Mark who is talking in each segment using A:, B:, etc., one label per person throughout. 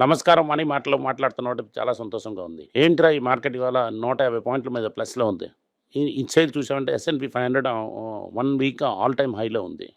A: నమస్కారం అని మాటలో మాట్లాడుతున్నట్టు చాలా సంతోషంగా ఉంది. ఏంట్రా ఈ మార్కెట్ ఇవాళ నూట యాభై పాయింట్ల మీద ప్లస్లో ఉంది. ఈ- సైడ్ చూసామంటే S and P five hundred one week all time హైలో ఉంది.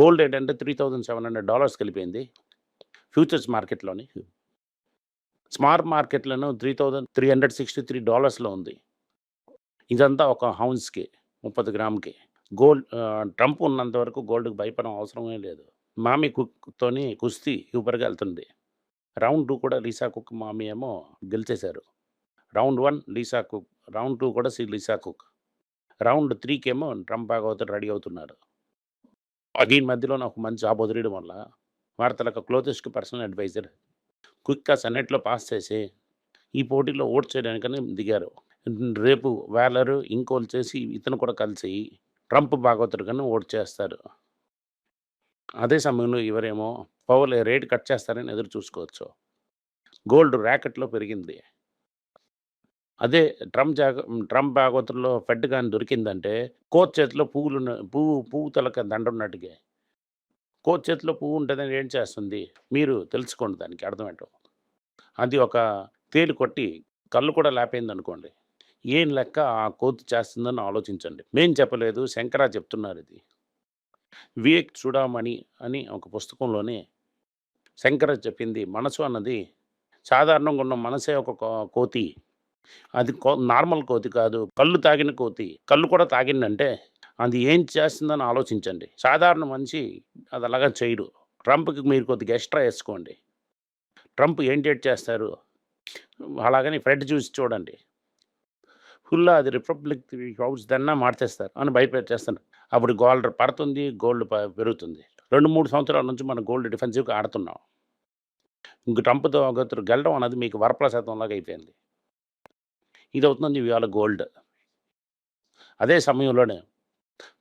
A: గోల్డ్ ఏంటంటే three thousand seven hundred dollars కలిపింది ఫ్యూచర్స్ మార్కెట్లోని. స్మార్ట్ మార్కెట్లను three thousand three hundred sixty three డాలర్స్లో ఉంది. ఇదంతా ఒక హౌన్స్కి ముప్పది గ్రామ్కి. గోల్డ్ ట్రంప్ ఉన్నంత వరకు గోల్డ్కి భయపడడం అవసరమే లేదు. మామి కుక్తోని కుస్తీ ఊపరిగా వెళ్తుంది రౌండ్ టూ కూడా లీసా కుక్ మామి ఏమో గెలిచేశారు. Round one Lisa Cook round two కూడా సి లీసా కుక్. రౌండ్ త్రీకేమో ట్రంప్ బాగోతు రెడీ అవుతున్నారు. దీని మధ్యలో నాకు మంచి జాబ్ వదిలేయడం వల్ల వార్తలకు క్లోజెస్ట్ పర్సనల్ అడ్వైజర్. క్విక్గా సెనెట్లో పాస్ చేసి ఈ పోటీలో ఓట్ చేయడానికని దిగారు. రేపు వేలరు ఇంకోలు చేసి ఇతను కూడా కలిసి ట్రంప్ బాగోతుడు కానీ ఓట్ చేస్తారు. అదే సమయంలో ఎవరేమో పవర్ రేట్ కట్ చేస్తారని ఎదురు చూసుకోవచ్చు. గోల్డ్ ర్యాకెట్లో పెరిగింది. అదే ట్రంప్ జాగ ట్రంప్ భాగవతుల్లో ఫెడ్ కానీ దొరికిందంటే కోచ్ చేతిలో పువ్వులు పువ్వు పువ్వు తలక దండ ఉన్నట్టుగా కోచ్ చేతిలో పువ్వు ఉంటుందని ఏం చేస్తుంది? మీరు తెలుసుకోండి దానికి అర్థమేటో అది ఒక తేలు కొట్టి కళ్ళు కూడా లేపైంది అనుకోండి ఏం లెక్క ఆ కోతి చేస్తుందని ఆలోచించండి. మేం చెప్పలేదు శంకరా చెప్తున్నారు ఇది. వివేక్ చూడమని అని ఒక పుస్తకంలోనే శంకర చెప్పింది. మనసు అన్నది సాధారణంగా ఉన్న మనసే ఒక కోతి. అది కో నార్మల్ కోతి కాదు. కళ్ళు తాగిన కోతి. కళ్ళు కూడా తాగిందంటే అది ఏం చేస్తుందని ఆలోచించండి. సాధారణ మనిషి అది అలాగా చేయడు. ట్రంప్కి మీరు కొద్దిగా ఎక్స్ట్రా వేసుకోండి. ట్రంప్ ఏం డేట్ చేస్తారు? అలాగని ఫ్రెడ్ చూసి చూడండి. ఫుల్ అది రిపబ్లిక్ హౌస్ దన్నా మార్చేస్తారు అని భయపెట్టేస్తారు అప్పుడు గోల్డ్ పడుతుంది గోల్డ్ పెరుగుతుంది. రెండు మూడు సంవత్సరాల నుంచి మనం గోల్డ్ డిఫెన్సివ్గా ఆడుతున్నాం. ఇంక ట్రంప్తో ఒకరు గెలడం అనేది మీకు వరప్రసాదంలాగా అయిపోయింది. ఇది అవుతుంది ఇవాళ గోల్డ్. అదే సమయంలోనే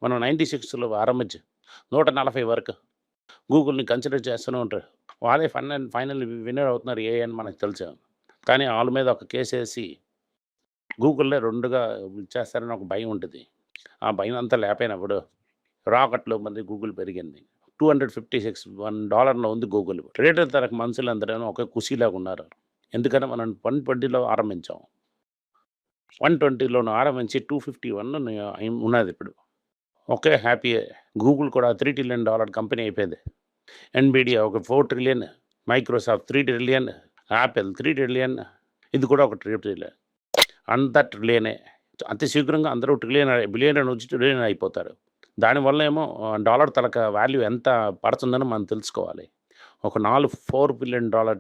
A: మనం నైంటీ సిక్స్లో ఆరంభించి నూట నలభై వరకు గూగుల్ని కన్సిడర్ చేస్తూనే ఉంటారు. వాళ్ళే ఫన్ అండ్ ఫైనల్ విన్నర్ అవుతున్నారు ఏ అని మనకు తెలుసు. కానీ వాళ్ళ మీద ఒక కేసు వేసి గూగుల్లో రెండుగా ఇచ్చేస్తారని ఒక భయం ఉంటుంది. ఆ భయం అంతా లేపోయినప్పుడు రాకెట్లో మంది గూగుల్ పెరిగింది. Two hundred fifty six one డాలర్లో ఉంది గూగుల్. ట్రేడర్ తరగ మనుషులందరూ ఒక కుషీలాగా ఉన్నారు. ఎందుకంటే మనం వన్ ట్వంటీలో ఆరంభించాం. వన్ ట్వంటీలోనూ ఆరంభించి టూ ఫిఫ్టీ వన్ ఉన్నది ఇప్పుడు. ఒకే హ్యాపీ గూగుల్ కూడా త్రీ ట్రిలియన్ డాలర్ కంపెనీ అయిపోయింది. ఎన్బిడియా ఒక four trillion Microsoft three trillion Apple three trillion ఇది కూడా ఒక త్రీ ట్రిలియన్ అంతా ట్రిలియనే. అతి శీఘ్రంగా అందరూ ట్రిలియన్ బిలియన్ నుంచి ట్రిలియన్ అయిపోతారు. దానివల్ల ఏమో డాలర్ తలక వాల్యూ ఎంత పడుతుందని మనం తెలుసుకోవాలి. ఒక నాలుగు four billion dollar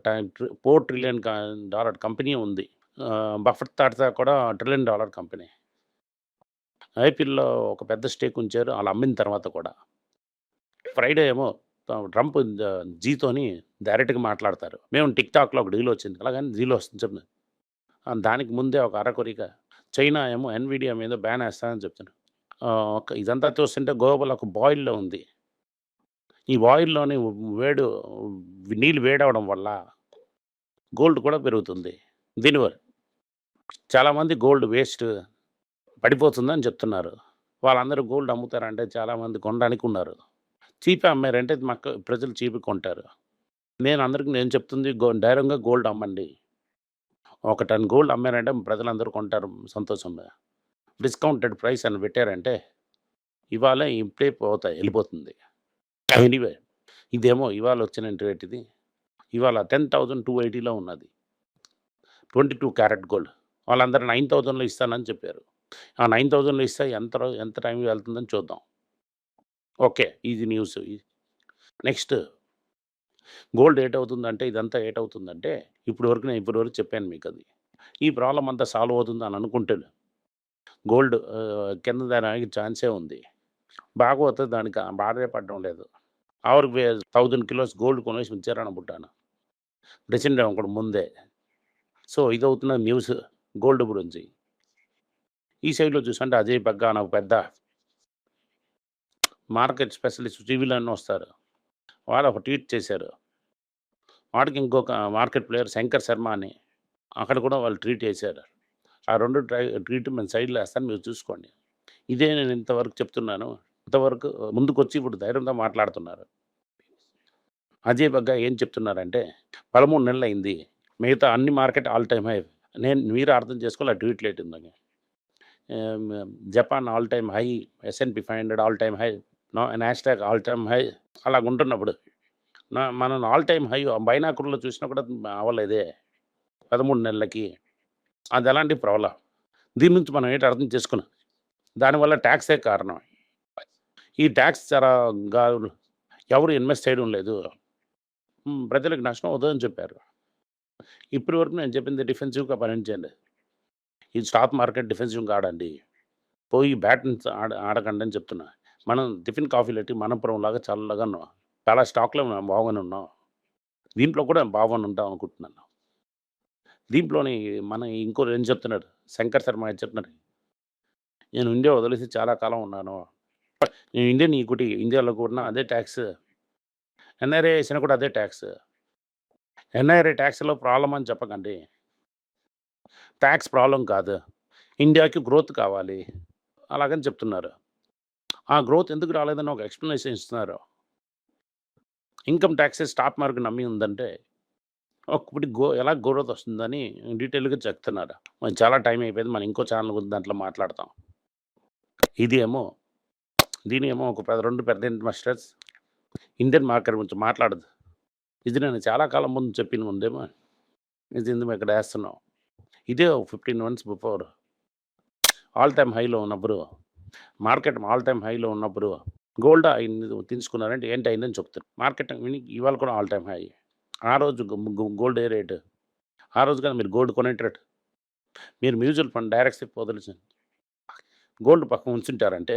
A: four trillion dollar company ఉంది. ఆ, బఫెట్ తాడితే కూడా ట్రిలియన్ డాలర్ కంపెనీ. ఐపీఎల్లో ఒక పెద్ద స్టేక్ ఉంచారు వాళ్ళు అమ్మిన తర్వాత కూడా. ఫ్రైడే ఏమో ట్రంప్ జీతోని డైరెక్ట్గా మాట్లాడతారు. మేము టిక్ టాక్లో ఒక డీల్ వచ్చింది. అలాగని డీల్ వస్తుంది చెప్తున్నాను దానికి ముందే ఒక అరకొరిక చైనా ఏమో ఎన్విడియా మీద బ్యాన్ వేస్తానని చెప్తున్నాను ఆ, ఒక ఇదంతా చూస్తుంటే గ్లోబల్ ఒక బాయిల్లో ఉంది. ఈ బాయిల్లోని వేడు నీళ్ళు వేడవడం వల్ల గోల్డ్ కూడా పెరుగుతుంది. దీనివల్ల చాలామంది గోల్డ్ వేస్ట్ పడిపోతుందని చెప్తున్నారు. వాళ్ళందరూ గోల్డ్ అమ్ముతారంటే చాలామంది కొనడానికి ఉన్నారు. చీపే అమ్మారంటే మాకు ప్రజలు చీప్ కొంటారు. నేను అందరికీ నేను చెప్తుంది గో ధైర్యంగా గోల్డ్ అమ్మండి. ఒక టన్ గోల్డ్ అమ్మారంటే ప్రజలందరూ కొంటారు సంతోషంగా. డిస్కౌంటెడ్ ప్రైస్ అని పెట్టారంటే ఇవాళ ఇప్పుడే పోతాయి వెళ్ళిపోతుంది. ఎనీవే ఇదేమో ఇవాళ వచ్చిన రేట్ ఇది. ఇవాళ టెన్ థౌజండ్ టూ ఎయిటీలో ఉన్నది. Twenty two carat gold. వాళ్ళందరూ నైన్ థౌజండ్లో ఇస్తానని చెప్పారు. ఆ నైన్ థౌజండ్లో ఇస్తే ఎంత ఎంత టైం వెళ్తుందని చూద్దాం. ఓకే ఇది న్యూస్. నెక్స్ట్ గోల్డ్ ఏట్ అవుతుందంటే ఇదంతా ఏట్ అవుతుందంటే ఇప్పుడు వరకు నేను ఇప్పటివరకు చెప్పాను మీకు అది ఈ ప్రాబ్లం అంతా సాల్వ్ అవుతుంది అని అనుకుంటే గోల్డ్ కింద దానికి ఛాన్సే ఉంది. బాగోతే దానికి బాధే పడడం లేదు. ఆరు థౌజండ్ కిలోస్ గోల్డ్ కొనేసి ఉంచారని అనుకుంటాను. ప్రెసిడెంట్ ఒకటి ముందే. సో ఇది అవుతున్న న్యూస్ గోల్డ్ గురించి. ఈ సైడ్లో చూసంటే అజయ్ బగ్గా నాకు ఒక పెద్ద మార్కెట్ స్పెషలిస్ట్ టీవీలో అన్నీ వస్తారు. వాళ్ళు ఒక ట్వీట్ చేశారు. వాడికి ఇంకొక మార్కెట్ ప్లేయర్ శంకర్ శర్మ అని. అక్కడ కూడా వాళ్ళు ట్రీట్ చేశారు. ఆ రెండు ట్రై ట్రీట్మెంట్ సైడ్లో వేస్తాను మీరు చూసుకోండి ఇదే నేను ఇంతవరకు చెప్తున్నాను ఇంతవరకు ముందుకొచ్చి ఇప్పుడు ధైర్యంతో మాట్లాడుతున్నారు అజయ్ బగ్గా ఏం చెప్తున్నారంటే, పదమూడు నెలలు అయింది మిగతా అన్ని మార్కెట్ ఆల్ టైమ్ హై. నేను మీరు అర్థం చేసుకోవాలి ఆ ట్వీట్‌లో లేట్ ఉందని Japan all time high, S&P 500 all time high, no all time high అలా ఉంటున్నప్పుడు మనం ఆల్ టైమ్ హై బైనాకులర్‌లో చూసినా కూడా అవ్వలేదే. 13 నెలలకి. అది ఎలాంటి ప్రాబ్లమ్. దీని నుంచి మనం ఏంటి అర్థం చేసుకున్నాం. దానివల్ల ట్యాక్సే కారణం. ఈ ట్యాక్స్ చాలా గా ఎవరు ఇన్వెస్ట్ చేయడం లేదు. ప్రజలకు నష్టం అవుతదని చెప్పారు. ఇప్పటి వరకు నేను చెప్పింది డిఫెన్సివ్‌గా పనిచేయండి. ఈ స్టాక్ మార్కెట్ డిఫెన్సివ్‌గా ఆడండి. పోయి బ్యాటింగ్స్ ఆడ ఆడకండి అని చెప్తున్నా. మనం టిఫిన్ కాఫీలు పెట్టి మనపురంలాగా చల్లగా ఉన్నాం. చాలా స్టాక్‌లో బాగానే ఉన్నాం. దీంట్లో కూడా బాగానే ఉంటాం అనుకుంటున్నాను. దీంట్లోని మన ఇంకో ఏం చెప్తున్నాడు. శంకర్ శర్మ ఏం చెప్తున్నాడు. నేను ఇండియా వదిలేసి చాలా కాలం ఉన్నాను. నేను ఇండియన్ ఈక్విటీ ఇండియాలో కూడా అదే ట్యాక్స్ ఎన్ఆర్ఐ వేసినా కూడా అదే ట్యాక్స్ ఎన్ఆర్ఐ టాక్స్‌లో ప్రాబ్లమ్ అని చెప్పకండి. ట్యాక్స్ ప్రాబ్లం కాదు. ఇండియాకి గ్రోత్ కావాలి. అలాగని చెప్తున్నారు. ఆ గ్రోత్ ఎందుకు రాలేదని ఒక ఎక్స్ప్లెనేషన్ ఇస్తున్నారు. ఇన్‌కమ్ ట్యాక్సెస్ స్టాక్ మార్కెట్ నమ్మి ఉందంటే ఒకప్పుడు గో ఎలా గ్రోత్ వస్తుందని డీటెయిల్‌గా చెప్తున్నారు. మనం చాలా టైం అయిపోయింది. మనం ఇంకో ఛానల్ గురించి దాంట్లో మాట్లాడతాం. ఇది ఏమో ఒక పెద్ద రెండు పెద్ద మాస్టర్స్ ఇండియన్ మార్కెట్ గురించి మాట్లాడదు. ఇది నేను చాలా కాలం ముందు చెప్పిన ముందేమో ఇది ఎందుకు ఇక్కడ వేస్తున్నాం ఇదే 15 మంత్స్ బిఫోర్ ఆల్ టైమ్ హైలో ఉన్నప్పుడు మార్కెట్ ఆల్ టైమ్ హైలో ఉన్నప్పుడు గోల్డ్ అయింది తీసుకున్నారంటే ఏంటి అయిందని చెప్తారు. మార్కెట్ ఇవాళ కూడా ఆల్ టైమ్ హై. ఆ రోజు గోల్డ్ ఏ రేటు. ఆ రోజు కానీ మీరు గోల్డ్ కొనేటట్టు. మీరు మ్యూచువల్ ఫండ్ డైరెక్ట్ స్టెప్ వదిలేసి గోల్డ్ పక్కన ఉంచుంటారంటే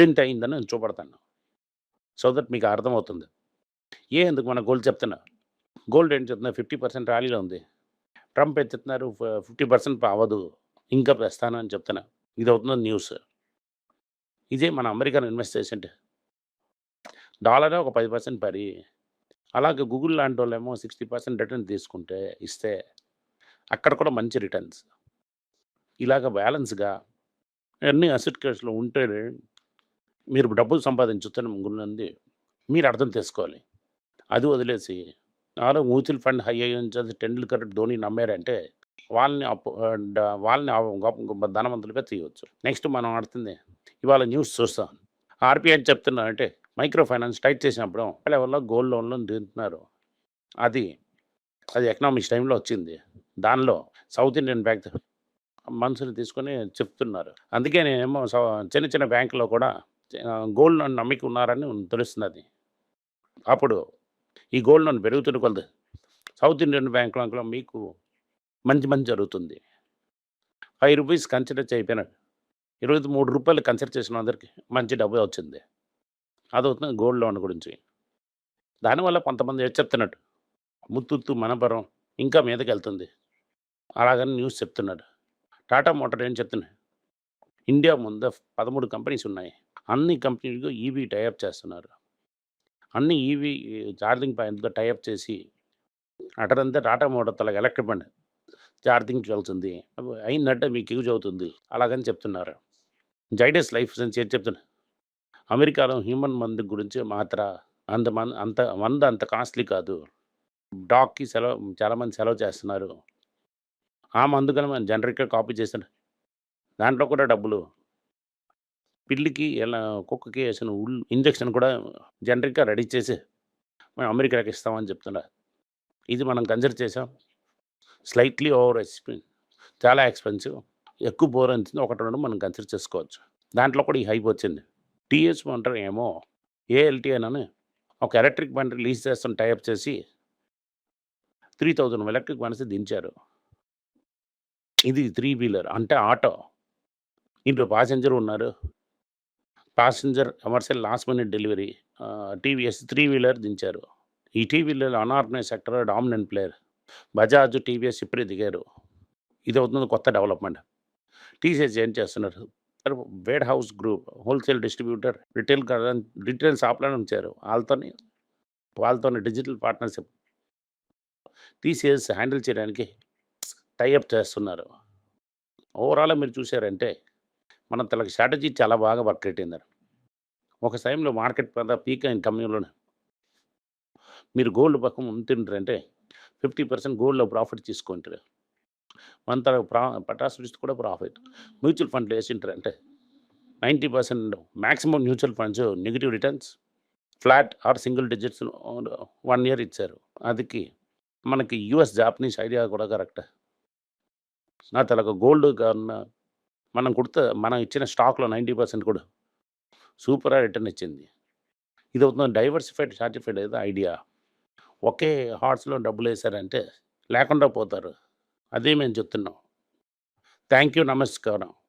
A: ఏంటి అయిందని నేను చూపడతాను సో దట్ మీకు అర్థమవుతుంది. ఏ ఎందుకు మన గోల్డ్ చెప్తున్నా. గోల్డ్ ఏం చెప్తున్నా 50% ర్యాలీలో ఉంది. ట్రంప్ ఏం చెప్తున్నారు ఫ 50% అవ్వదు. ఇంకా పెంచుతాను అని చెప్తున్నా. ఇది అవుతున్న న్యూస్. ఇదే మన అమెరికన్ ఇన్వెస్ట్ చేసింటే డాలరే ఒక పది పర్సెంట్ పరి అలాగే గూగుల్ లాంటివాళ్ళేమో సిక్స్టీ పర్సెంట్ రిటర్న్ తీసుకుంటే ఇస్తే అక్కడ కూడా మంచి రిటర్న్స్. ఇలాగ బ్యాలెన్స్‌గా అన్ని అసెట్ క్లాస్‌లో ఉంటే మీరు డబ్బులు సంపాదించుతున్న ముందుంది మీరు అర్థం చేసుకోవాలి. అది వదిలేసి ఆరో మ్యూచువల్ ఫండ్ హై అయ్యించేది 'టెండూల్కర్', 'ధోని' నమ్మారంటే వాళ్ళని అప్పు వాళ్ళని గొప్ప గొప్ప ధనవంతులుగా తీయొచ్చు. నెక్స్ట్ మనం ఆడుతుంది ఇవాళ న్యూస్ చూస్తాం. ఆర్‌బీఐ ఏం చెప్తున్నారంటే మైక్రో ఫైనాన్స్ టైట్ చేసినప్పుడు లెవెల్‌లో గోల్డ్ లోన్లు తింటున్నారు అది అది ఎకనామిక్స్ టైంలో వచ్చింది. దానిలో సౌత్ ఇండియన్ బ్యాంక్ మనుషులు తీసుకొని చెప్తున్నారు. అందుకే నేనేమో చిన్న చిన్న బ్యాంకులో కూడా గోల్డ్ లోన్ నమ్మికి ఉన్నారని తెలుస్తుంది అప్పుడు ఈ గోల్డ్ లోన్ పెరుగుతున్న కొలది సౌత్ ఇండియన్ బ్యాంకులో మీకు మంచి మంచి జరుగుతుంది. ఫైవ్ రూపీస్ కన్సిడర్ చేయపోయినాడు ఇరవై మూడు రూపాయలు కన్సిడర్ చేసిన అందరికి మంచి డబ్బు వచ్చింది. అదవుతుంది గోల్డ్ లోన్ గురించి. దానివల్ల కొంతమంది ఏది చెప్తున్నట్టు ముత్తుత్తు మనపురం ఇంకా మీదకెళ్తుంది. అలాగని న్యూస్ చెప్తున్నాడు. టాటా మోటార్ ఏం చెప్తున్నాయి. ఇండియా ముందు 13 కంపెనీస్ ఉన్నాయి. అన్ని కంపెనీలకు ఈవీ టైఅప్ చేస్తున్నారు. అన్ని ఈవీ ఛార్జింగ్ పాయింట్‌తో టైఅప్ చేసి అటరంతా టాటా మోటార్ తల ఎలక్ట్రిక్ బండి ఛార్జింగ్ వెళ్తుంది. అయిందంటే మీకు యూజ్ అవుతుంది. అలాగని చెప్తున్నారు. జైడస్ లైఫ్ సైన్స్ ఏం చెప్తున్నారు. అమెరికాలో హ్యూమన్ మందు గురించి మాత్ర అంత మంది అంత మంద అంత కాస్ట్‌లీ కాదు. డాగ్‌కి సెలవు చాలామంది సెలవు చేస్తున్నారు. ఆ మందు కానీ మనం జనరిక్‌గా కాపీ చేసాను. దాంట్లో కూడా డబ్బులు. పిల్లికి ఎలా కుక్కకి వేసిన ఉల్ ఇంజెక్షన్ కూడా జనరిక్‌గా రెడీ చేసి మనం అమెరికాకి ఇస్తామని చెప్తున్నారు. ఇది మనం కన్సిడర్ చేసాం. స్లైట్‌లీ ఓవర్ ఎక్స్‌పెన్ చాలా ఎక్స్‌పెన్సివ్. ఎక్కువ బోర్ అనిపించింది. ఒకటి రెండు మనం కన్సిడర్ చేసుకోవచ్చు. దాంట్లో కూడా ఈ హైప్ వచ్చింది. టీఎస్ మోటార్ ఏమో ఏఎల్టీ అని ఒక ఎలక్ట్రిక్ బండి రిలీజ్ చేస్తున్న టైప్ చేసి త్రీ థౌజండ్ ఎలక్ట్రిక్ బండ్స్ దించారు. ఇది త్రీ వీలర్ అంటే ఆటో. ఇంట్లో పాసెంజర్ ఉన్నారు. Passenger commercial last minute delivery TVS three wheeler దించారు. ఈ tea wheeler unorganised dominant player. Bajaj, TVS ఇప్పుడే దిగారు. ఇది అవుతుంది కొత్త డెవలప్‌మెంట్. టీసీఎస్ ఏం చేస్తున్నారు. Warehouse group wholesale distributor retail retail షాప్‌లోనే ఉంచారు. వాళ్ళతోని వాళ్ళతోని డిజిటల్ పార్ట్నర్‌షిప్ టీసీఎస్ హ్యాండిల్ చేయడానికి టై అప్ చేస్తున్నారు. ఓవరాల్ మీరు చూసారంటే మన తలకి స్ట్రాటజీ చాలా బాగా వర్క్ అయిపోయింది. ఒక టైంలో మార్కెట్ పెద్ద పీక్ అయిన సమయంలోనే మీరు గోల్డ్ పక్కన ఉంటుంటారంటే ఫిఫ్టీ పర్సెంట్ గోల్డ్లో ప్రాఫిట్ తీసుకుంటారు మన తర్వాత ప్రా పటాస్ కూడా ప్రాఫిట్. మ్యూచువల్ ఫండ్లు వేసింటారంటే ninety percent maximum mutual funds negative returns flat or single digits one year ఇచ్చారు. అదికి మనకి యుఎస్ జాపనీస్ ఐడియా కూడా కరెక్ట్. నా తలకు గోల్డ్ కన్నా మనం కుడితే మనం ఇచ్చిన స్టాక్లో నైంటీ పర్సెంట్ కూడా సూపర్ రిటర్న్ ఇచ్చింది. ఇది అవుతుంది డైవర్సిఫైడ్ సర్టిఫైడ్ ఏదో ఐడియా. ఒకే హార్ట్స్లో డబ్బులు వేశారంటే లేకుండా పోతారు. అదే మేము చెప్తున్నాం. థ్యాంక్ యూ నమస్కారం.